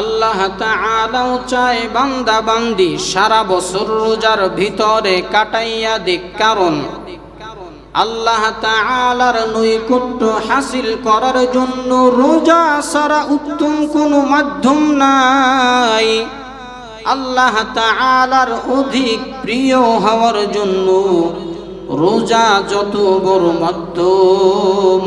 আল্লাহ তাআলাও চায় বান্দা বান্দি সারা বছর রোজার ভিতরে কাটাইয়া দিক, কারণ আল্লাহ তাআলার নৈকট্য হাসিল করার জন্য রোজা সারা উত্তম কোনো মাধ্যম নাই। আল্লাহ তাআলার অধিক প্রিয় হওয়ার জন্য রোজা যত বড় মাধ্যম,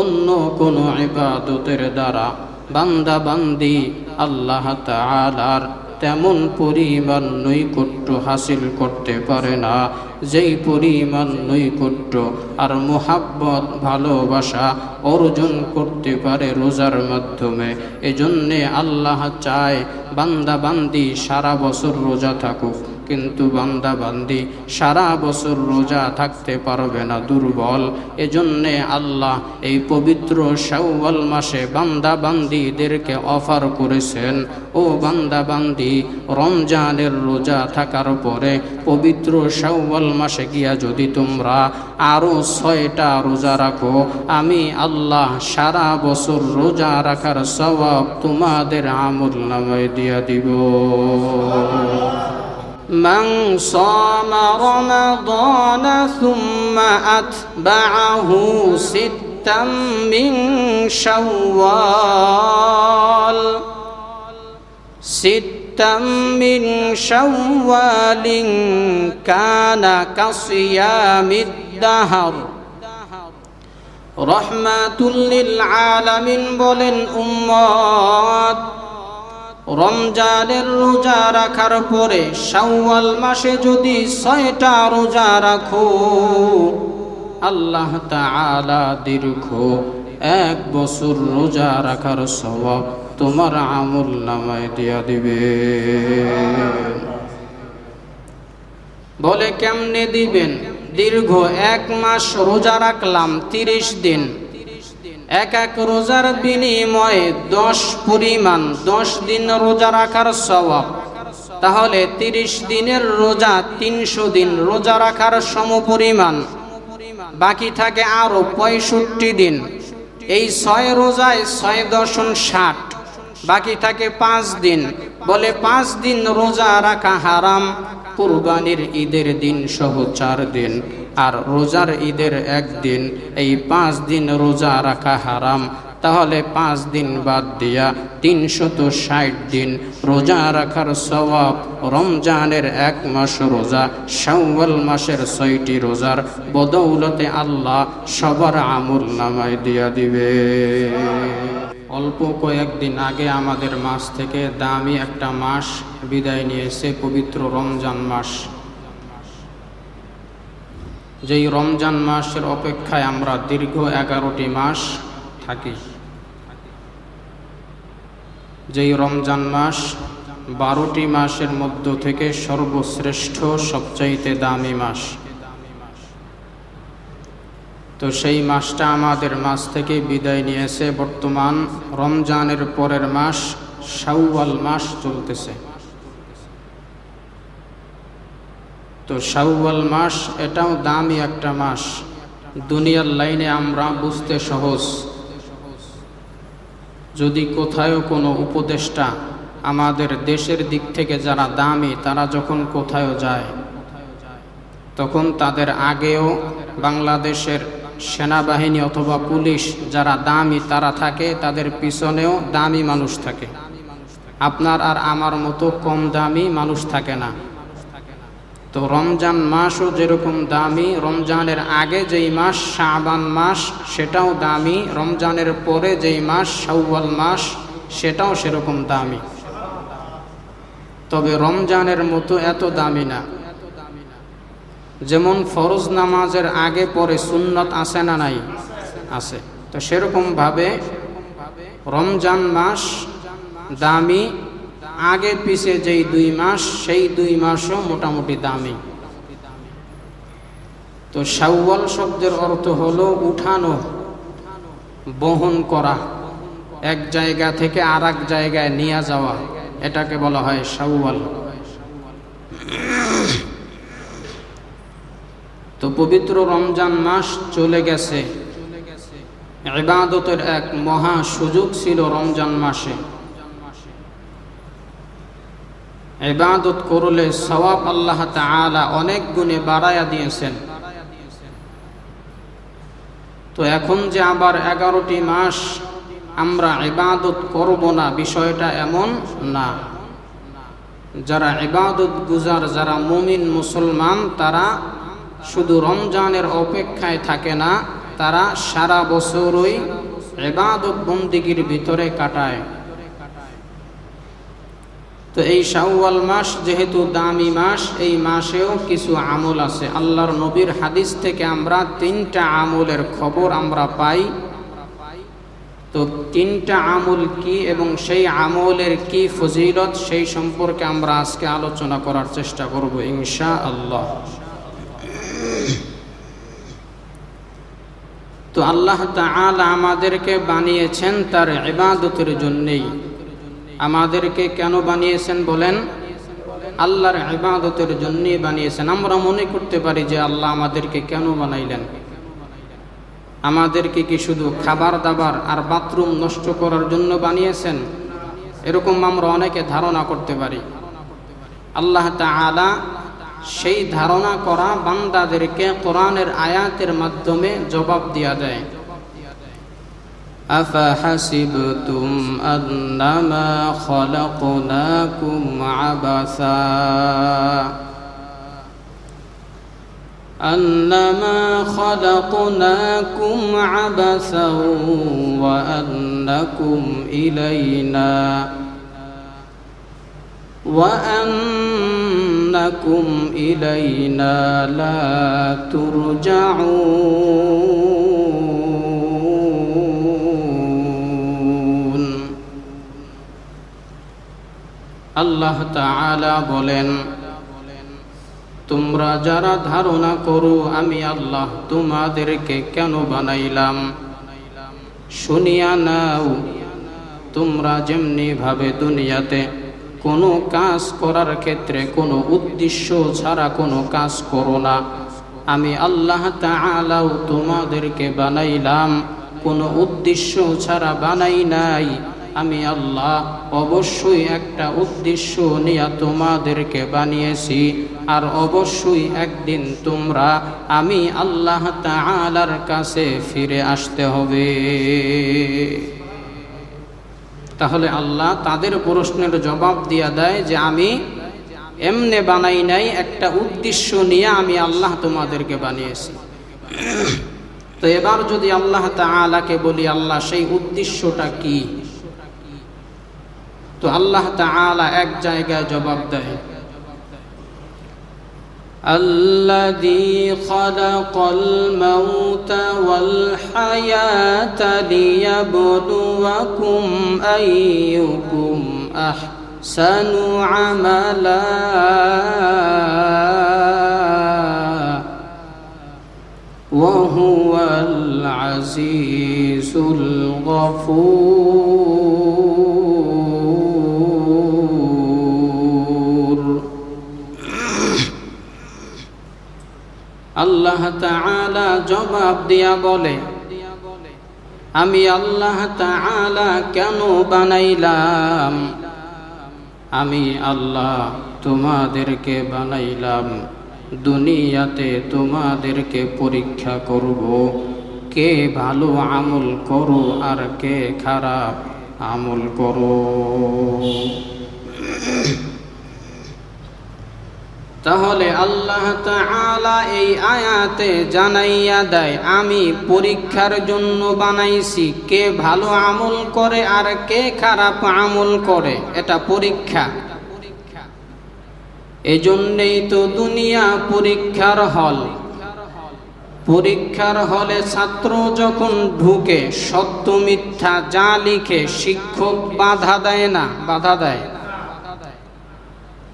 অন্য কোনো ইবাদতের দ্বারা। বান্দা বান্দি আল্লাহ তাআলার তেমন পরিমাণ নৈকট্য হাসিল করতে পারে না। যেই পরিমাণ নৈকট্য আর মোহাব্বত, ভালোবাসা অর্জন করতে পারে রোজার মাধ্যমে, এজন্যে আল্লাহ চায় বান্দা বান্দি সারা বছর রোজা থাকুক। কিন্তু বান্দা বান্দি সারা বছর রোজা থাকতে পারবে না দুর্বল। এজন্যে আল্লাহ এই পবিত্র শাওয়াল মাসে বান্দা বান্দিদেরকে অফার করেছেন, ও বান্দা বান্দি, রমজানের রোজা থাকার পরে পবিত্র শাওয়াল মাসে গিয়া যদি তোমরা আরও ছয়টা রোজা রাখো, আমি আল্লাহ সারা বছর রোজা রাখার স্বভাব তোমাদের আমল নামায় দিয়া দিব। من صام رمضان ثم أتبعه ستا من شوال. ستا من شوال كان كصيام الدهر. رحمة للعالمين بولن أمات রমজানের রোজা রাখার পরে শাওয়াল মাসে যদি ছয়টা রোজা রাখো, আল্লাহ তাআলা দীর্ঘ এক বছর রোজা রাখার স্বভাব তোমার আমল নামায় দিয়া দিবে। বলে কেমনে দিবেন? দীর্ঘ এক মাস রোজা রাখলাম তিরিশ দিন। এক এক রোজার বিনিময়ে দশ পরিমাণ, দশ দিন রোজা রাখার স্বভাব তাহলে তিরিশ দিনের রোজা তিনশো দিন, রোজা রাখার সমপরিমাণ। বাকি থাকে আরও পঁয়ষট্টি দিন। এই ছয় রোজায় ছয় দশন ষাট। বাকি থাকে পাঁচ দিন। বলে পাঁচ দিন রোজা রাখা হারাম। কুরবানির ঈদের দিন সহ চার দিন। আর রোজার ঈদের একদিন, এই পাঁচ দিন রোজা রাখা হারাম। তাহলে পাঁচ দিন বাদ দিয়া তিনশত ষাট দিন রোজা রাখার স্বভাব রমজানের এক মাস রোজা, শাওয়াল মাসের ছয়টি রোজার বদৌলতে আল্লাহ সবার আমুল নামায় দিয়া দিবে। অল্প কয়েকদিন আগে আমাদের মাস থেকে দামি একটা মাস বিদায় নিয়েছে পবিত্র রমজান মাস। যেই রমজান মাসের অপেক্ষায় আমরা দীর্ঘ এগারোটি মাস থাকি। যেই রমজান মাস বারোটি মাসের মধ্য থেকে সর্বশ্রেষ্ঠ সবচাইতে দামি মাস। তো সেই মাসটা আমাদের মাস থেকে বিদায় নিয়েছে। বর্তমান রমজানের পরের মাস শাওয়াল মাস চলতেছে। তো শাওয়াল মাস এটাও দামি একটা মাস। দুনিয়ার লাইনে আমরা বুঝতে সহজ। যদি কোথাও কোনো উপদেষ্টা আমাদের দেশের দিক থেকে যারা দামি, তারা যখন কোথাও যায়, তখন তাদের আগেও বাংলাদেশের সেনাবাহিনী অথবা পুলিশ যারা দামি, তারা থাকে, তাদের পিছনেও দামি মানুষ থাকে। আপনার আর আমার মতো কম দামি মানুষ থাকে না। তো রমজান মাসও যেরকম দামি, রমজানের আগে যেই মাস, শাবান মাস, সেটাও দামি, রমজানের পরে যেই মাস, শাওয়াল মাস, সেটাও সেরকম দামি। তবে রমজানের মতো এত দামি না। যেমন ফরজ নামাজের আগে পরে সুন্নত আছে না নাই? আছে। তো সেরকমভাবে রমজান মাস দামি আগে পিছে যেই দুই মাস, সেই দুই মাসও মোটামুটি দামি। তো শাওয়াল শব্দের অর্থ হলো উঠানো, বহন করা, এক জায়গা থেকে আর জায়গায় নিয়ে যাওয়া, এটাকে বলা হয় শাওয়াল। তো পবিত্র রমজান মাস চলে গেছে। ইবাদতের এক মহা সুযোগ ছিল রমজান মাসে। ইবাদত করলে সওয়াব আল্লাহ তাআলা অনেক গুণে বাড়ায়া দিয়েছেন। তো এখন যে আবার এগারোটি মাস আমরা ইবাদত করব না, বিষয়টা এমন না। যারা ইবাদত গুজার, যারা মুমিন মুসলমান, তারা শুধু রমজানের অপেক্ষায় থাকে না, তারা সারা বছরই ইবাদত বন্দিগির ভিতরে কাটায়। তো এই শাওয়াল মাস যেহেতু দামি মাস, এই মাসেও কিছু আমল আছে। আল্লাহর নবীর হাদিস থেকে আমরা তিনটা আমলের খবর আমরা পাই। তো তিনটা আমল কি এবং সেই আমলের কি ফজিলত সেই সম্পর্কে আমরা আজকে আলোচনা করার চেষ্টা করব ইনশা আল্লাহ তো আল্লাহ তাআলা আমাদেরকে বানিয়েছেন তার ইবাদতের জন্যেই। আমাদেরকে কেন বানিয়েছেন বলেন? আল্লাহর ইবাদতের জন্যই বানিয়েছেন। আমরা মনে করতে পারি যে আল্লাহ আমাদেরকে কেন বানাইলেন? আমাদেরকে কি শুধু খাবার দাবার আর বাথরুম নষ্ট করার জন্য বানিয়েছেন? এরকম আমরা অনেকে ধারণা করতে পারি। আল্লাহ তাআলা সেই ধারণা করা বান্দাদেরকে কোরআনের আয়াতের মাধ্যমে জবাব দিয়া দেয়। أفحسبتم أنما خلقناكم عبثا؟ أنما خلقناكم عبثا وأنكم إلينا وأنكم إلينا لا ترجعون. আল্লাহ তাআলা বলেন, তোমরা যারা ধারণা করো, আমি আল্লাহ তোমাদেরকে কেন বানাইলাম? শুনিয়া নাও, তোমরা যেমনি ভাবে দুনিয়াতে কোনো কাজ করার ক্ষেত্রে কোনো উদ্দেশ্য ছাড়া কোনো কাজ করো না। আমি আল্লাহ তাআলাও তোমাদেরকে বানাইলাম, কোনো উদ্দেশ্য ছাড়া বানাই নাই আমি আল্লাহ অবশ্যই একটা উদ্দেশ্য নিয়ে তোমাদেরকে বানিয়েছি। আর অবশ্যই একদিন তোমরা আমি আল্লাহ তাআলার কাছে ফিরে আসতে হবে। তাহলে আল্লাহ তাদের প্রশ্নের জবাব দিয়া দেয় যে আমি এমনে বানাই নাই, একটা উদ্দেশ্য নিয়ে আমি আল্লাহ তোমাদেরকে বানিয়েছি। তো এবার যদি আল্লাহ তাআলাকে বলি, আল্লাহ সেই উদ্দেশ্যটা কি? তো আল্লাহ তাআলা এক জায়গায় জবাব দেয় الذي خلق الموت والحياة ليبلوكم أيكم أحسن عملا وهو العزيز الغفور জবাব দিয়া বলে, আমি আল্লাহ তাআলা কেন বানাইলাম? আমি আল্লাহ তোমাদেরকে বানাইলাম, দুনিয়াতে তোমাদেরকে পরীক্ষা করব। কে ভালো আমল করো আর কে খারাপ আমল করো? তাহলে আল্লাহ তাআলা এই আয়াতে জানাইয়া দেয়, আমি পরীক্ষার জন্য বানাইছি, কে ভালো আমল করে আর কে খারাপ আমল করে, এটা পরীক্ষা। এজন্যই তো দুনিয়া পরীক্ষার হল। পরীক্ষার হলে ছাত্র যখন ঢুকে, সত্য মিথ্যা যা লিখে, শিক্ষক বাধা দেয় না, বাধা দেয়।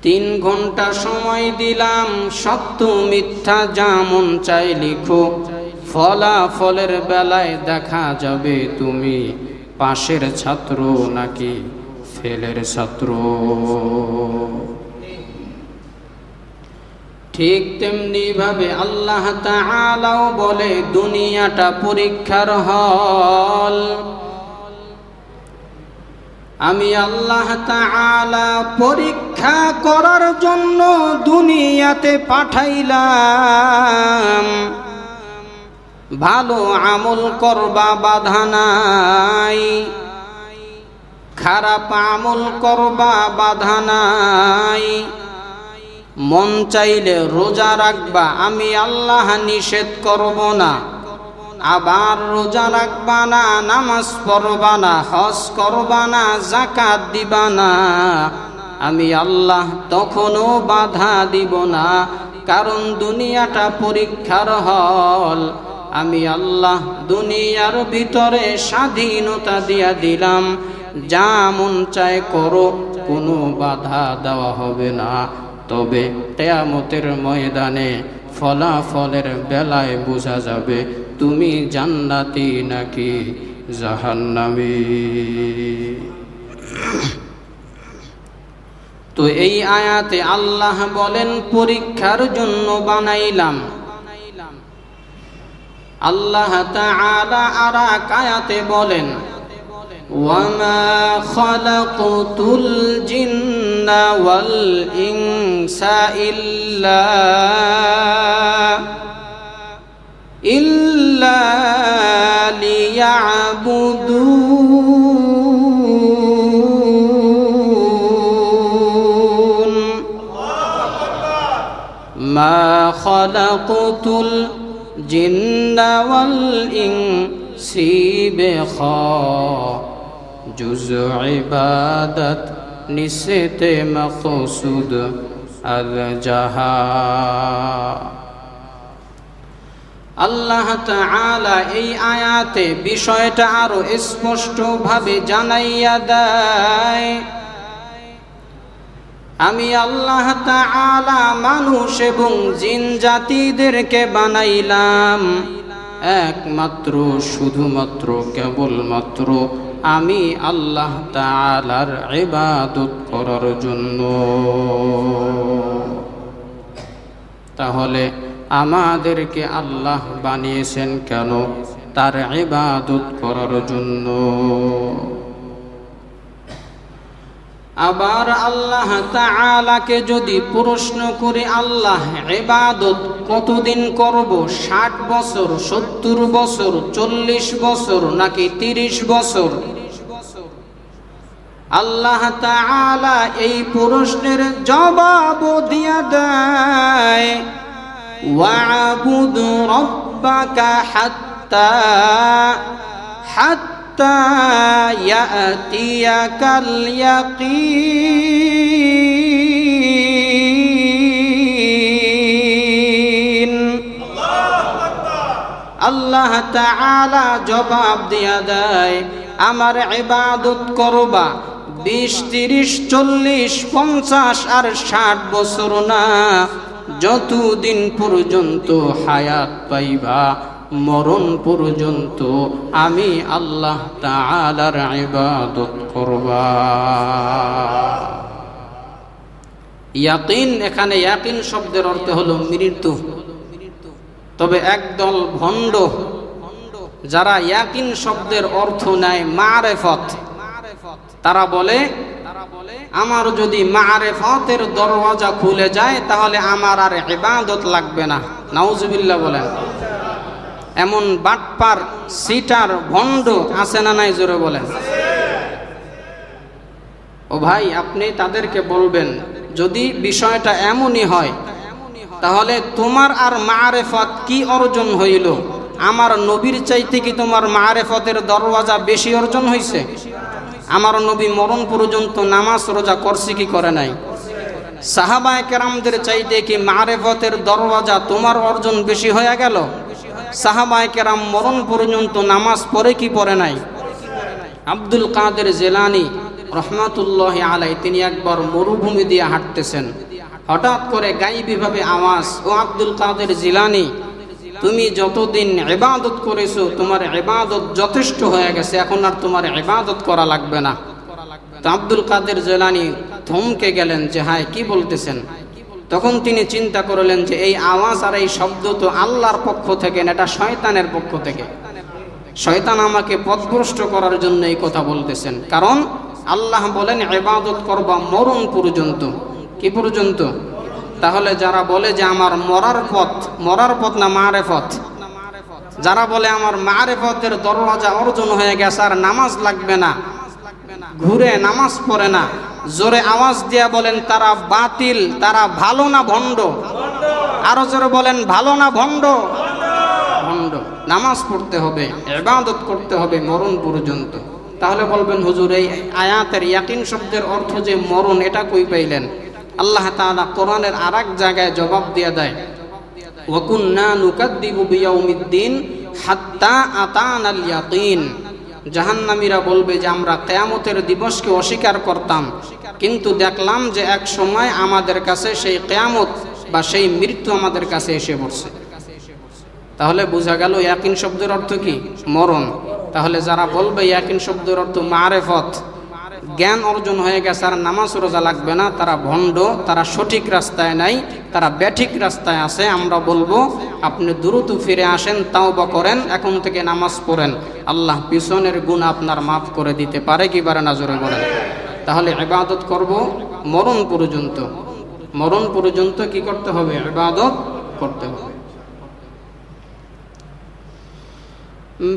তিন ঘণ্টা সময় দিলাম, সত্য মিথ্যা যেমন চাই লিখো। ফলাফলের বেলায় দেখা যাবে তুমি, পাশের ছাত্র নাকি ফেলের ছাত্র। ঠিক তেমনি ভাবে আল্লাহ তাআলাও বলে, দুনিয়াটা পরীক্ষার হল। আমি আল্লাহ তাআলা পরীক্ষা করার জন্য দুনিয়াতে পাঠাইলাম। ভালো আমল করবা, বাধা নাই। খারাপ আমল করবা, বাধা নাই। মন চাইলে রোজা রাখবা, আমি আল্লাহ নিষেধ করব না। আবার রোজা রাখবা না নামাজ পড়বা না হজ করবা না জাকাত দিবা না আমি আল্লাহ তখনও বাধা দিব না, কারণ দুনিয়াটা পরীক্ষার হল। আমি আল্লাহ দুনিয়ার ভিতরে স্বাধীনতা দিয়া দিলাম, যা মন চায় করো, কোনো বাধা দেওয়া হবে না। তবে কেয়ামতের ময়দানে ফলাফলের বেলায় বোঝা যাবে তুমি জান্নাতি নাকি জাহান্নামী তো এই আয়াতে আল্লাহ বলেন পরীক্ষার জন্য বানাইলাম আল্লাহ তাআলা আর এক আয়াতে বলেন وما خلقت الجن والإنس إلا إلا ليعبدون ما خلقت الجن والإنس بخا جز عبادت نسيت مقصود الجها আল্লাহ তাআলা এই আয়াতে বিষয়টা আরও স্পষ্টভাবে জানাইয়া দেয়। আমি আল্লাহ তাআলা মানুষ এবং জিন জাতিদেরকে বানাইলাম। একমাত্র, শুধুমাত্র, কেবলমাত্র আমি আল্লাহ তাআলার ইবাদত করার জন্য। তাহলে আমাদেরকে আল্লাহ বানিয়েছেন কেন? তার ইবাদত করার জন্য। আবার আল্লাহ তাআলাকে যদি প্রশ্ন করে, আল্লাহ ইবাদত কতদিন করব? ষাট বছর, সত্তর বছর, চল্লিশ বছর, নাকি তিরিশ বছর? আল্লাহ তাআলা এই প্রশ্নের জবাব দিয়া দেয়। ওয়াবুদ রব্বাকা হাত্তা হাত্তা ইয়াতিয়াকাল ইয়াকিন আল্লাহ তাআলা জবাব দিয়া দেয়, আমার ইবাদত করবা বিশ, তিরিশ, চল্লিশ, পঞ্চাশ আর ষাট বছর না। যতদিন পর্যন্ত হায়াত পাইবা, মরণ পর্যন্ত আমি আল্লাহ তাআলার ইবাদত করবা। এখানে ইয়াকিন শব্দের অর্থ হলো মৃত্যু তবে একদল ভণ্ড, যারা ইয়াকিন শব্দের অর্থ নেয় মারেফত, তারা বলে আমার যদি মারেফতের দরওয়াজা খুলে যায়, তাহলে আমার আর ইবাদত লাগবে না। নাউজুবিল্লাহ বলেন। এমন বাটপার, সিটার ভণ্ড আছে না নাই, জোরে বলেন। ও ভাই, আপনি তাদেরকে বলবেন, যদি বিষয়টা এমনই হয়, তাহলে তোমার আর মারেফত কি অর্জন হইল? আমার নবীর চাইতে কি তোমার মারেফতের দরওয়াজা বেশি অর্জন হয়েছে আমার নবী মরণ পর্যন্ত নামাজ রোজা করছে কি করে নাই? সাহাবায় কেরামদের চাইতে কি মারেফতের দরওয়াজা তোমার অর্জন বেশি হয়ে গেল? সাহাবায় কেরাম মরণ পর্যন্ত নামাজ পড়ে কি পড়ে নাই? আব্দুল কাদের জেলানি রহমাতুল্লাহ আলাই তিনি একবার মরুভূমি দিয়ে হাঁটতেছেন। হঠাৎ করে গাইবীভাবে আওয়াজ, ও আব্দুল কাদের জিলানি তুমি যতদিন ইবাদত করেছ, তোমার ইবাদত যথেষ্ট হয়ে গেছে। এখন আর তোমার ইবাদত করা লাগবে না। আব্দুল কাদের জেলানি থমকে গেলেন যে, হায়, কি বলতেছেন? তখন তিনি চিন্তা করলেন যে, এই আওয়াজ আর এই শব্দ তো আল্লাহর পক্ষ থেকে না, এটা শয়তানের পক্ষ থেকে। শয়তান আমাকে পথভ্রষ্ট করার জন্য এই কথা বলতেছেন। কারণ আল্লাহ বলেন এবাদত করবা মরণ পর্যন্ত। কি পর্যন্ত? তাহলে যারা বলে যে আমার মরার পথ মরার পথ না মারে পথ যারা বলে আমার মারেফতের দরওয়াজা অর্জন হয়ে গেছে, আর নামাজ লাগবে না, ঘুরে নামাজ পড়ে না, জোরে আওয়াজ দিয়া বলেন, তারা বাতিল, তারা ভালো না ভণ্ড? আরও জোরে বলেন, ভালো না ভণ্ড? ভণ্ড। নামাজ পড়তে হবে এবাদত করতে হবে মরণ পর্যন্ত। তাহলে বলবেন, হুজুর, এই আয়াতের ইয়াকিন শব্দের অর্থ যে মরণ, এটা কই পাইলেন? আল্লাহ তাআলা কোরআনের আরেক জায়গায় জবাব দিয়ে দেয়, ওয়াকুন্না নুকাদ্দিবু বিয়াউমিদ্দিন হাত্তা আতানাল ইয়াকিন। জাহান্নামীরা বলবে যে, আমরা কেয়ামতের দিবসকে অস্বীকার করতাম, কিন্তু দেখলাম যে এক সময় আমাদের কাছে সেই কেয়ামত বা সেই মৃত্যু আমাদের কাছে এসে পড়ছে। তাহলে বোঝা গেল ইয়াকিন শব্দের অর্থ কি? মরণ। তাহলে যারা বলবে ইয়াকিন শব্দের অর্থ মারেফত জ্ঞান অর্জন হয়ে গেছে, আর নামাজ রোজা লাগবে না। তারা ভণ্ড, তারা সঠিক রাস্তায় নাই, তারা ব্যাঠিক রাস্তায় আছে। আমরা বলব, আপনি দ্রুত ফিরে আসেন তাও বা করেন, এখন থেকে নামাজ পড়েন। আল্লাহ পিছনের গুণ আপনার মাফ করে দিতে পারে কি পারে না, জোরে বলেন। তাহলে ইবাদত করব মরণ পর্যন্ত। মরণ পর্যন্ত কি করতে হবে? ইবাদত করতে হবে।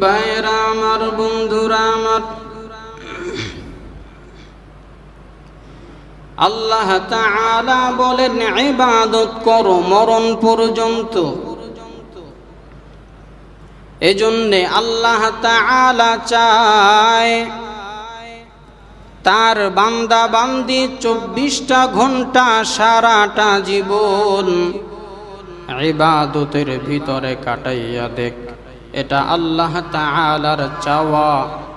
বাইরা আমার, বন্ধুরা আমার আল্লাহ তাআলা বলেন, ইবাদত করো মরণ পর্যন্ত। এজন্যে আল্লাহ তাআলা চায় তার বান্দা বান্দি চব্বিশটা ঘণ্টা সারাটা জীবন ইবাদতের ভিতরে কাটাইয়া দেখ। এটা আল্লাহ তাআলার চাওয়া,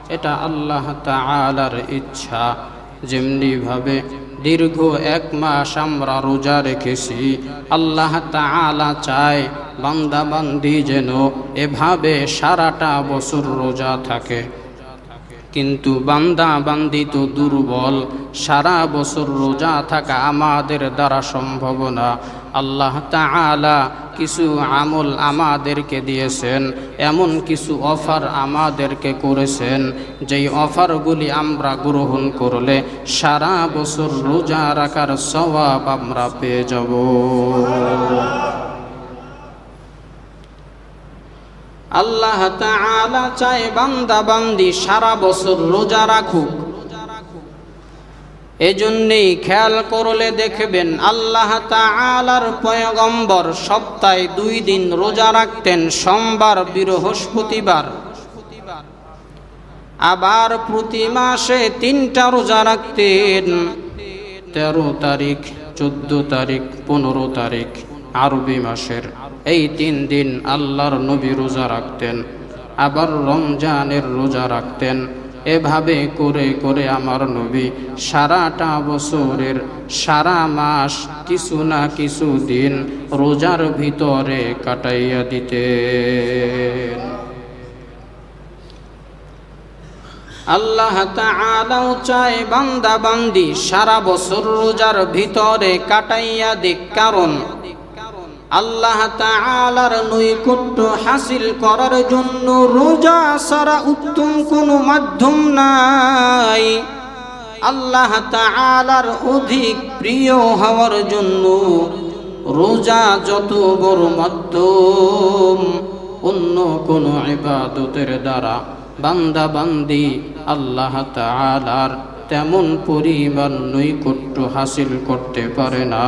এটা আল্লাহ তাআলার ইচ্ছা। যেমনিভাবে দীর্ঘ এক মাস আমরা রোজা রেখেছি। আল্লাহ তালা চায় বান্দাবান্দি যেন এভাবে সারাটা বছর রোজা থাকে। কিন্তু বান্দা বান্দি তো দুর্বল, সারা বছর রোজা থাকা আমাদের দ্বারা সম্ভব না। আল্লাহ তাআলা কিছু আমল আমাদেরকে দিয়েছেন, এমন কিছু অফার আমাদেরকে করেছেন, যেই অফারগুলি আমরা গ্রহণ করলে সারা বছর রোজা রাখার সওয়াব আমরা পেয়ে যাব। আল্লাহ চায় বান্দা বান্দি সারা বছর রোজা রাখুক। এজন্যেই খেয়াল করলে দেখবেন আল্লাহ তাআলার পয়গম্বর সপ্তাহে দুই দিন রোজা রাখতেন, সোমবার, বৃহস্পতিবার। আবার প্রতি মাসে তিনটা রোজা রাখতেন। তেরো তারিখ, চোদ্দ তারিখ, পনেরো তারিখ আরবি মাসের এই তিন দিন আল্লাহর নবী রোজা রাখতেন, আবার রমজানের রোজা রাখতেন। এভাবে করে করে আমার নবী সারাটা বছরের, সারা মাস কিছু না কিছু দিন রোজার ভিতরে কাটাইয়া দিতে আল্লাহ তাআলাও চায় বান্দা বান্দি সারা বছর রোজার ভিতরে কাটাইয়া দিক। কারণ আল্লাহ তাআলার নৈকট্য হাসিল করার জন্য রোজা সারা উত্তম কোনো মাধ্যম নাই। আল্লাহ তাআলার অধিক প্রিয় হওয়ার জন্য রোজা যত বড় মাধ্যম, অন্য কোনো ইবাদতের দ্বারা বান্দা বান্দি আল্লাহ তাআলার তেমন পরিমাণ নৈকট্য হাসিল করতে পারে না।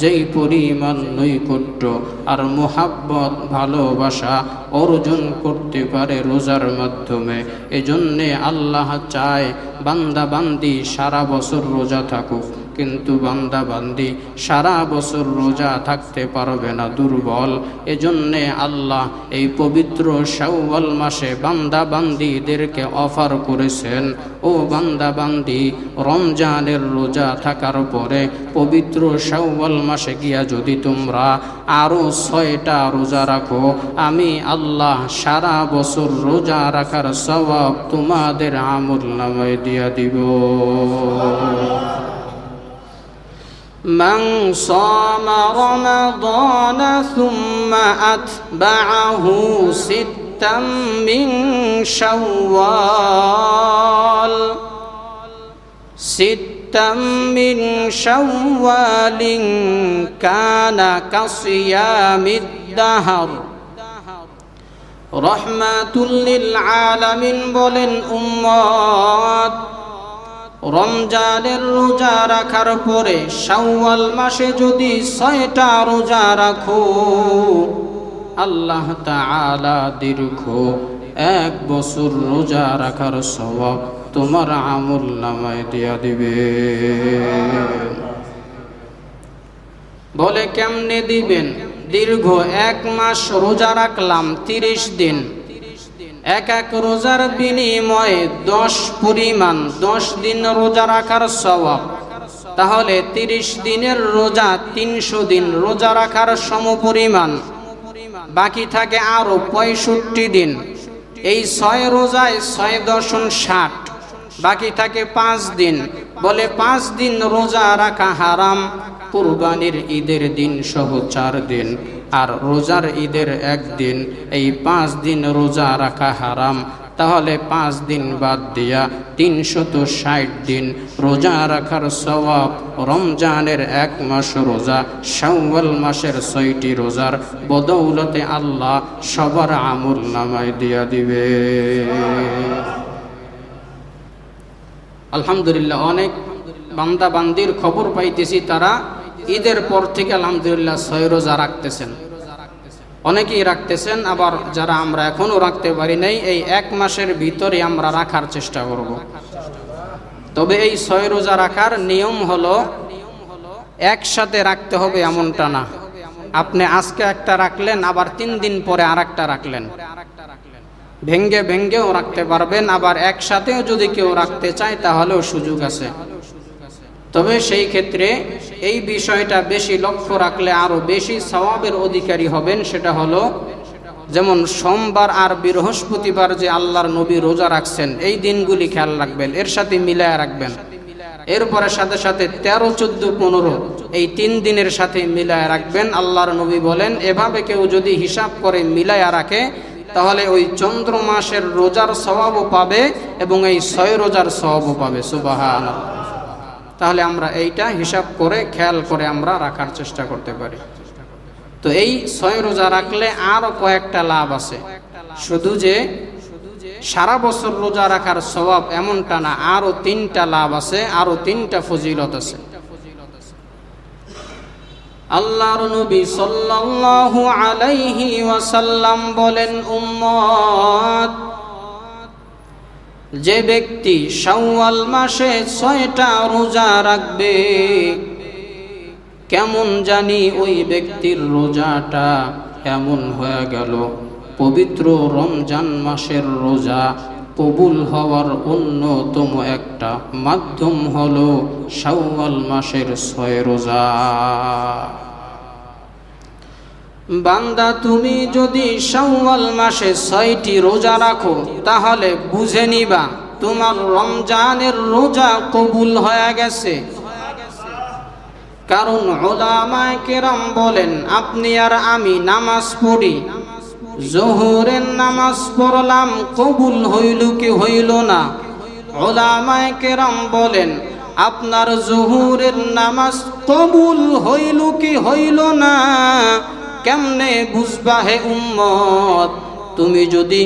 যেই পরিমাণ নৈকট্য আর মোহাব্বত, ভালোবাসা অর্জন করতে পারে রোজার মাধ্যমে, এজন্যে আল্লাহ চায় বান্দা বান্দি সারা বছর রোজা থাকুক। কিন্তু বান্দা বান্দি সারা বছর রোজা থাকতে পারবে না দুর্বল। এজন্যে আল্লাহ এই পবিত্র শাওয়াল মাসে বান্দা বান্দিদেরকে অফার করেছেন, ও বান্দা বান্দি, রমজানের রোজা থাকার পরে পবিত্র শাওয়াল মাসে গিয়া যদি তোমরা আরও ছয়টা রোজা রাখো, আমি আল্লাহ সারা বছর রোজা রাখার স্বভাব তোমাদের আমল নামায় দিয়া দিব। من صام رمضان ثم أتبعه ستا من شوال. ستا من شوال كان كصيام الدهر. رحمة للعالمين بل أمات রমজানের রোজা রাখার পরে শাওয়াল মাসে যদি ছয়টা রোজা রাখো, আল্লাহ তাআলা দীর্ঘ এক বছর রোজা রাখার স্বভাব তোমার আমল নামায় দিয়া দিবে। বলে কেমনে দিবেন? দীর্ঘ এক মাস রোজা রাখলাম তিরিশ দিন। এক এক রোজার বিনিময়ে দশ পরিমাণ, দশ দিন রোজা রাখার স্বভাব তাহলে তিরিশ দিনের রোজা তিনশো দিন, রোজা রাখার সমপরিমাণ বাকি থাকে আরও পঁয়ষট্টি দিন। এই ছয় রোজায় ছয় দশন ষাট। বাকি থাকে পাঁচ দিন। বলে পাঁচ দিন রোজা রাখা হারাম। কুরবানির ঈদের দিন সহ চার দিন। আর রোজার ঈদের একদিন, এই পাঁচ দিন রোজা রাখা হারাম। তাহলে পাঁচ দিন বাদ দিয়া তিনশত ষাট দিন রোজা রাখার স্বভাব রমজানের এক মাস রোজা, শাওয়াল মাসের ছয়টি রোজার বদৌলতে আল্লাহ সবার আমুল নামায় দিয়া দিবে। আলহামদুলিল্লাহ, অনেক বান্দা বান্দির খবর পাইতেছি তারা। ঈদের পর থেকে আলহামদুলিল্লাহ ছয় রোজা রাখতেছেন। অনেকেই রাখতেছেন, আবার যারা আমরা এখনও রাখতে পারি নাই, এই এক মাসের ভিতরে আমরা রাখার চেষ্টা করব। তবে এই ছয় রোজা রাখার নিয়ম হলো, একসাথে রাখতে হবে এমনটা না। আপনি আজকে একটা রাখলেন, আবার তিন দিন পরে আর একটা রাখলেন। ভেঙ্গে ভেঙ্গেও রাখতে পারবেন, আবার একসাথেও যদি কেউ রাখতে চায়, তাহলেও সুযোগ আছে। তবে সেই ক্ষেত্রে এই বিষয়টা বেশি লক্ষ্য রাখলে আরও বেশি সওয়াবের অধিকারী হবেন, সেটা হলো যেমন সোমবার আর বৃহস্পতিবার যে আল্লাহর নবী রোজা রাখছেন, এই দিনগুলি খেয়াল রাখবেন, এর সাথে মিলায় রাখবেন। এরপরে সাথে সাথে তেরো, চোদ্দ, পনেরো, এই তিন দিনের সাথে মিলায় রাখবেন। আল্লাহর নবী বলেন, এভাবে কেউ যদি হিসাব করে মিলায়া রাখে, তাহলে ওই চন্দ্র মাসের রোজার স্বভাবও পাবে এবং এই ছয় রোজার স্বভাবও পাবে। সুবাহান তাহলে আমরা এইটা হিসাব করে খেয়াল করে আমরা রাখার চেষ্টা করতে পারি। তো এই ছয় রোজা রাখলে আরও কয়েকটা লাভ আছে। শুধু যে সারা বছর রোজা রাখার স্বভাব এমনটা না, আরও তিনটা লাভ আছে, আরও তিনটা ফজিলত আছে। আল্লাহর নবী সাল্লাল্লাহু আলাইহি ওয়াসাল্লাম বলেন, উম্মত যে ব্যক্তি শাওয়াল মাসে ছয়টা রোজা রাখবে, কেমন জানি ওই ব্যক্তির রোজাটা এমন হয়ে গেল। পবিত্র রমজান মাসের রোজা কবুল হওয়ার অন্যতম একটা মাধ্যম হলো শাওয়াল মাসের ছয় রোজা। বান্দা, তুমি যদি শাওয়াল মাসে ছয়টি রোজা রাখো, তাহলে বুঝে নিবা, তোমার রমজানের রোজা কবুল হয়ে গেছে। কারণ ওলামায় কেরাম বলেন, আপনি আর আমি নামাজ পড়ি। জোহরের নামাজ পড়লাম, কবুল হইল কি হইল না? ওলামায় কেরাম বলেন, আপনার জহুরের নামাজ কবুল হইল কি হইল না? কেমনে বুঝবা হে উম্মত? তুমি যদি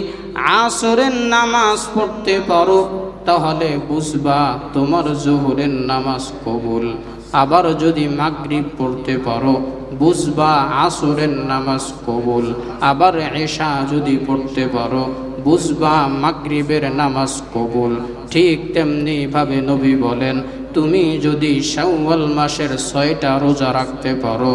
আসরের নামাজ পড়তে পারো, তাহলে বুঝবা তোমার জহুরের নামাজ কবুল। আবার যদি মাগরিব পড়তে পারো, বুঝবা আসরের নামাজ কবুল। আবার এশা যদি পড়তে পারো, বুঝবা মাগরিবের নামাজ কবুল। ঠিক তেমনি ভাবে নবী বলেন তুমি যদি শাওয়াল মাসের ছয়টা রোজা রাখতে পারো,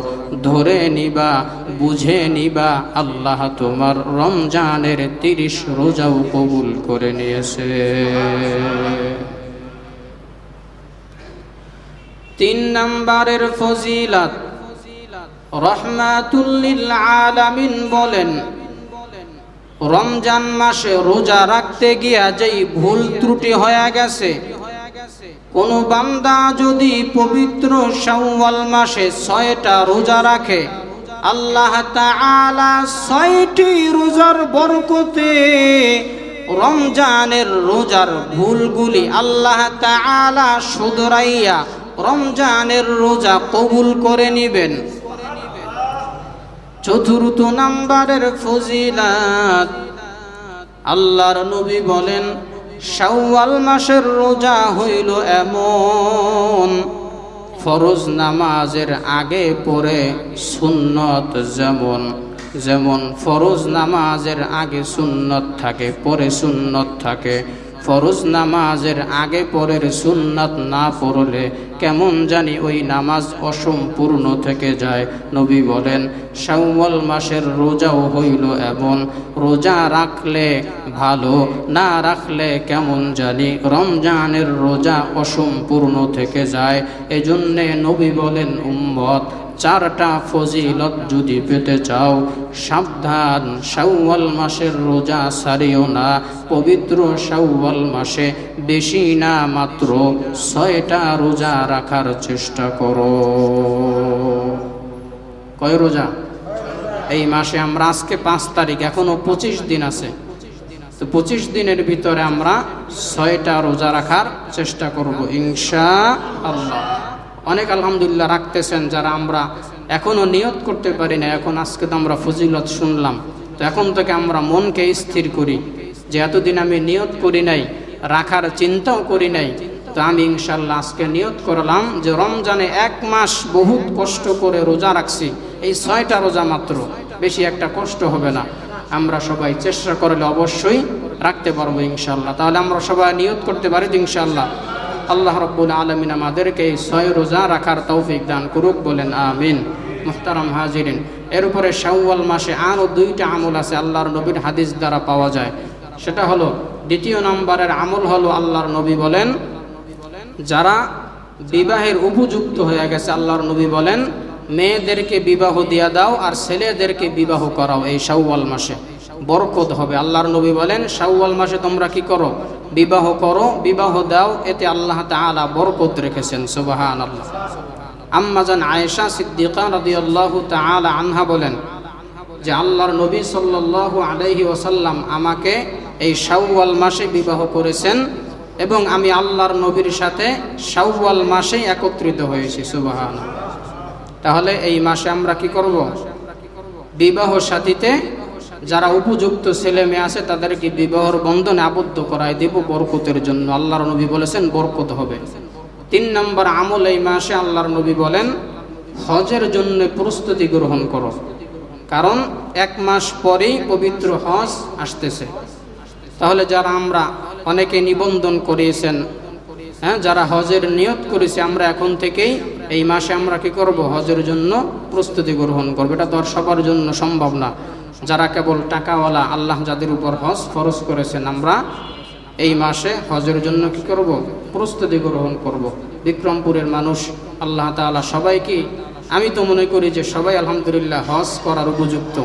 ধরে নিবা, বুঝে নিবা, আল্লাহ তোমার রমজানের তিরিশ রোজাও কবুল করে নিয়েছে। তিন নম্বরের ফজিলাত রহমাতুল্লিল আলামিন বলেন, রমজান মাসে রোজা রাখতে গিয়া যেই ভুল ত্রুটি হয়ে গেছে কোন বান্দা যদি পবিত্র শাওয়াল মাসে ছয়টা রোজা রাখে, আল্লাহ তাআলা ছয়টি রোজার বরকতে রমজানের রোজার ভুলগুলি আল্লাহ তাআলা শুধরাইয়া রমজানের রোজা কবুল করে নিবেন। চতুর্থ নাম্বারের ফজিলাত, আল্লাহর নবী বলেন শাওয়াল মাসের রোজা হইল এমন। ফরজ নামাজের আগে পরে সুন্নত যেমন যেমন ফরজ নামাজের আগে সুন্নত থাকে, পরে সুন্নত থাকে। ফরজ নামাজের আগে পরের সুন্নাত না পড়লে কেমন জানি ওই নামাজ অসম্পূর্ণ থেকে যায়। নবী বলেন, শাওয়াল মাসের রোজাও হইল এমন। রোজা রাখলে ভালো, না রাখলে কেমন জানি রমজানের রোজা অসম্পূর্ণ থেকে যায়। এজন্যে নবী বলেন, উম্মত চারটা ফজিলত যদি পেতে চাও, সাবধান শাওয়াল মাসের রোজা সারিও না। পবিত্র শাওয়াল মাসে বেশি না, মাত্র ছয়টা রোজা রাখার চেষ্টা করো। কয় রোজা? এই মাসে আমরা আজকে পাঁচ তারিখ, এখনও পঁচিশ দিন আছে। তো পঁচিশ দিনের ভিতরে আমরা ছয়টা রোজা রাখার চেষ্টা করব ইনশা আল্লাহ অনেক আলহামদুলিল্লাহ রাখতেছেন যারা আমরা এখনও নিয়ত করতে পারি না। এখন আজকে তো আমরা ফজিলত শুনলাম। তো এখন থেকে আমরা মনকে স্থির করি যে এতদিন আমি নিয়ত করি নাই, রাখার চিন্তাও করি নাই। তো আমি ইনশাল্লাহ আজকে নিয়ত করলাম যে রমজানে এক মাস বহুত কষ্ট করে রোজা রাখছি। এই ছয়টা রোজা মাত্র, বেশি একটা কষ্ট হবে না। আমরা সবাই চেষ্টা করলে অবশ্যই রাখতে পারব ইনশাল্লাহ তাহলে আমরা সবাই নিয়ত করতে পারি তো ইনশাল্লাহ আল্লাহ রব্বুল আলমিন আমাদেরকে এই ছয় রোজা রাখার তৌফিক দান করুক বলেন, আমিন। মুহতারাম হাজিরিন। এর উপরে শাওয়াল মাসে আরও দুইটা আমল আছে আল্লাহর নবীর হাদিস দ্বারা পাওয়া যায়। সেটা হলো, দ্বিতীয় নম্বরের আমল হলো আল্লাহর নবী বলেন, যারা বিবাহের উপযুক্ত হয়ে গেছে, আল্লাহর নবী বলেন, মেয়েদেরকে বিবাহ দিয়া দাও আর ছেলেদেরকে বিবাহ করাও এই শাওয়াল মাসে। বরকত হবে। আল্লাহর নবী বলেন, শাওয়াল মাসে তোমরা কি করো? বিবাহ করো, বিবাহ দাও, এতে আল্লাহ তাআলা বরকত রেখেছেন সুবাহান আল্লাহ আম্মাজান আয়েশা সিদ্দিকা রাদিয়াল্লাহু তাআলা আনহা বলেন যে আল্লাহর নবী সাল্লাল্লাহু আলাইহি ওসাল্লাম আমাকে এই শাওয়াল মাসে বিবাহ করেছেন এবং আমি আল্লাহর নবীর সাথে শাওয়াল মাসেই একত্রিত হয়েছি সুবাহান তাহলে এই মাসে আমরা কি করব? বিবাহ সাথীতে যারা উপযুক্ত ছেলে মেয়ে আছে, তাদেরকে বিবাহর বন্ধনে আবদ্ধ করায় দেব বরকতের জন্য। আল্লাহর নবী বলেছেন, বরকত হবে। তিন নম্বর আমল এই মাসে আল্লাহর নবী বলেন, হজের জন্য প্রস্তুতি গ্রহণ করো। কারণ এক মাস পরেই পবিত্র হজ আসতেছে। তাহলে যারা আমরা অনেকে নিবন্ধন করিয়েছেন হ্যাঁ যারা হজের নিয়ত করেছে, আমরা এখন থেকেই এই মাসে আমরা কি করব? হজের জন্য প্রস্তুতি গ্রহণ করব। এটা তো আর সবার জন্য সম্ভব না। যারা কেবল টাকাওয়ালা আল্লাহ যাদের উপর হজ ফরজ করেছেন, আমরা এই মাসে হজের জন্য কি করব? প্রস্তুতি গ্রহণ করব। বিক্রমপুরের মানুষ, আল্লাহ তাআলা সবাইকে, আমি তো মনে করি যে সবাই আলহামদুলিল্লাহ হজ করার উপযুক্ত।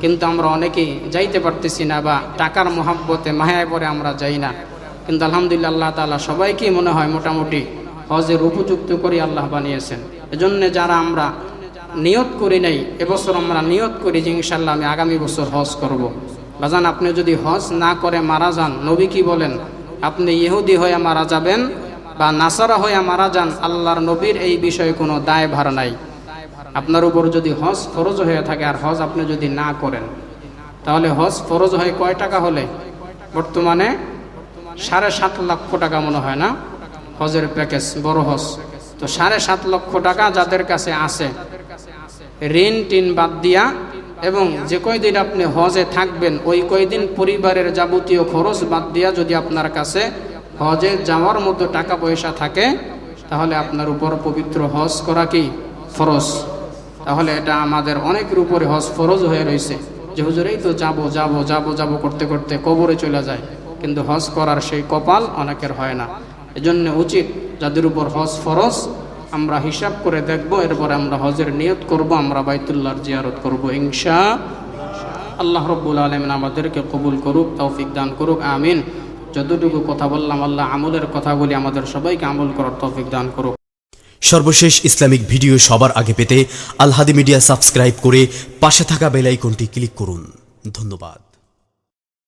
কিন্তু আমরা অনেকেই যাইতে পারতেছি না বা টাকার মহাব্বতে মায়ায় পরে আমরা যাই না। কিন্তু আলহামদুলিল্লাহ আল্লাহ তাআলা সবাইকেই মনে হয় মোটামুটি হজের উপযুক্ত করে আল্লাহ বানিয়েছেন। এজন্য যারা আমরা নিয়ত করি নাই, এবছর আমরা নিয়ত করি যে ইনশাল্লাহ আমি আগামী বছর হজ করব। বাজান, আপনি যদি হজ না করে মারা যান, নবী কি বলেন? আপনি ইহুদি হয়ে মারা যাবেন বা নাসারা হয়ে মারা যান, আল্লাহর নবীর এই বিষয়ে কোনো দায় ভার নাই। আপনার উপর যদি হজ ফরজ হয়ে থাকে আর হজ আপনি যদি না করেন, তাহলে হজ ফরজ হয় কয় টাকা হলে? বর্তমানে সাড়ে সাত লক্ষ টাকা মনে হয় না? হজের প্যাকেজ, বড় হজ। তো সাড়ে সাত লক্ষ টাকা যাদের কাছে আছে ঋণ টিন বাদ দিয়া এবং যে কয়দিন আপনি হজে থাকবেন, ওই কয়দিন পরিবারের যাবতীয় খরচ বাদ দিয়া যদি আপনার কাছে হজে যাওয়ার মতো টাকা পয়সা থাকে, তাহলে আপনার উপর পবিত্র হজ করা কি? ফরজ। তাহলে এটা আমাদের অনেকের উপরে হজ ফরজ হয়ে রয়েছে যে হুজুরেই তো যাব যাব যাব যাব করতে করতে কবরে চলে যায়। কিন্তু হজ করার সেই কপাল অনেকের হয় না। এজন্য উচিত যাদের উপর হজ ফরজ আমরা হিসাব করে দেখব, এরপরে আমরা হজের নিয়ত করব, আমরা বাইতুল্লাহর জিয়ারত করব, ইনশা আল্লাহ রব্বুল আলমিন আমাদেরকে কবুল করুক, তৌফিক দান করুক, আমিন। যতটুকু কথা বললাম, আল্লাহ আমলের কথাগুলি আমাদের সবাইকে আমল করার তৌফিক দান করুক। সর্বশেষ ইসলামিক ভিডিও সবার আগে পেতে আলহাদি মিডিয়া সাবস্ক্রাইব করে পাশে থাকা বেল আইকনটি ক্লিক করুন। ধন্যবাদ।